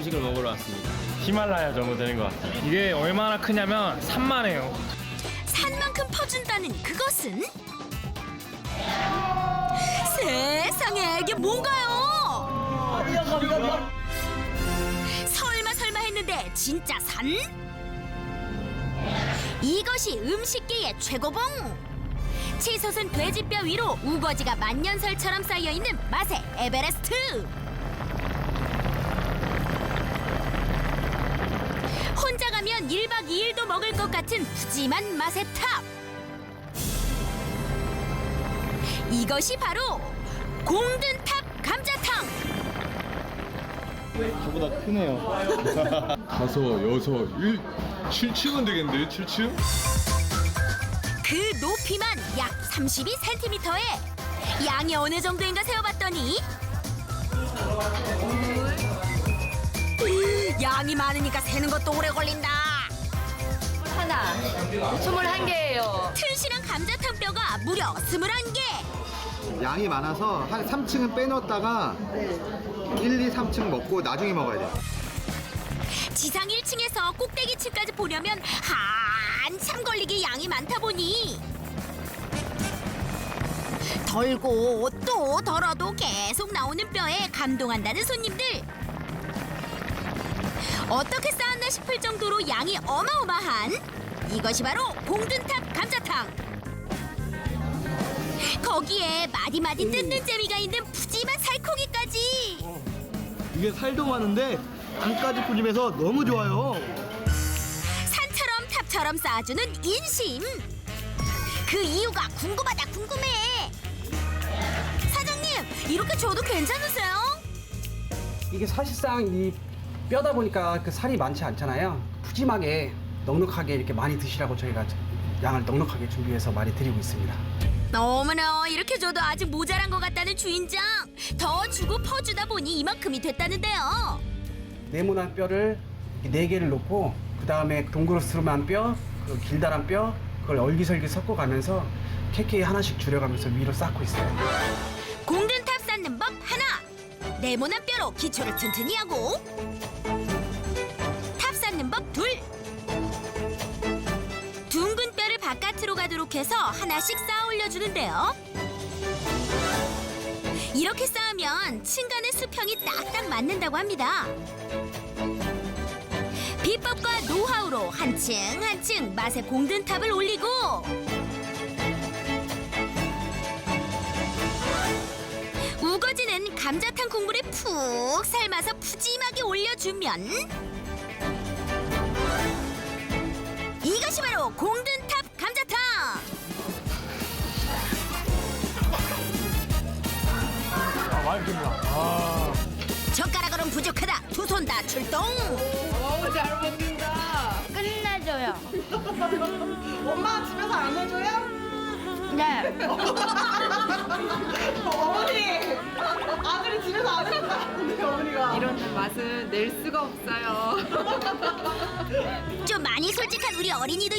음식을 먹으러 왔습니다. 히말라야 정도 되는 것 같아요. 이게 얼마나 크냐면 산만해요. 산만큼 퍼준다는 그것은 세상에 이게 뭔가요? 설마 설마 했는데 진짜 산? 이것이 음식계의 최고봉 치솟은 돼지뼈 위로 우거지가 만년설처럼 쌓여있는 맛의 에베레스트 혼자 가면 1박 2일도 먹을 것 같은 푸짐한 맛의 탑 이것이 바로 공든탑 감자탕 저보다 크네요. 다섯, 여섯, 일, 7층은 되겠는데요, 7층? 그 높이만 약 32cm에 양이 어느 정도인가 세어봤더니 양이 많으니까 세는 것도 오래 걸린다 하나, 스물한 개예요. 튼실한 감자탕 뼈가 무려 21개 양이 많아서 한 3층은 빼놓았다가 1, 2, 3층 먹고 나중에 먹어야 돼요. 지상 1층에서 꼭대기층까지 보려면 한참 걸리게 양이 많다 보니 덜고 또 덜어도 계속 나오는 뼈에 감동한다는 손님들 어떻게 쌓았나 싶을 정도로 양이 어마어마한 이것이 바로 봉든탑 감자탕 거기에 마디마디 뜯는 재미가 있는 푸짐한 살코기까지 이게 살도 많은데 간까지 푸짐해서 너무 좋아요. 산처럼 탑처럼 쌓아주는 인심. 그 이유가 궁금하다 궁금해. 사장님 이렇게 줘도 괜찮으세요? 이게 사실상 이 뼈다 보니까 그 살이 많지 않잖아요. 푸짐하게 넉넉하게 이렇게 많이 드시라고 저희가 양을 넉넉하게 준비해서 많이 드리고 있습니다. 어머나 이렇게 줘도 아직 모자란 것 같다는 주인장. 더 주고 퍼주다 보니 이만큼이 됐다는데요. 네모난 뼈를 이렇게 네 개를 놓고 그 다음에 동그랗스름한 뼈, 그 길다란 뼈 그걸 얼기설기 섞어가면서 케이크 하나씩 줄여가면서 위로 쌓고 있어요. 공든탑 쌓는 법 하나. 네모난 뼈로 기초를 튼튼히 하고 바깥으로 가도록 해서 하나씩 쌓아 올려주는데요. 이렇게 쌓으면 층간의 수평이 딱딱 맞는다고 합니다. 비법과 노하우로 한 층 한 층 맛의 공든 탑을 올리고 우거지는 감자탕 국물에 푹 삶아서 푸짐하게 올려주면 이것이 바로 공든 젓가락으로는 부족하다 두 손 다 출동 끝내줘요. 엄마 집에서 안 해줘요? 네. 어머니 아들이 집에서 안 해준다는데 어머니가 이런 맛은 낼 수가 없어요. 좀 많이 솔직한 우리 어린이도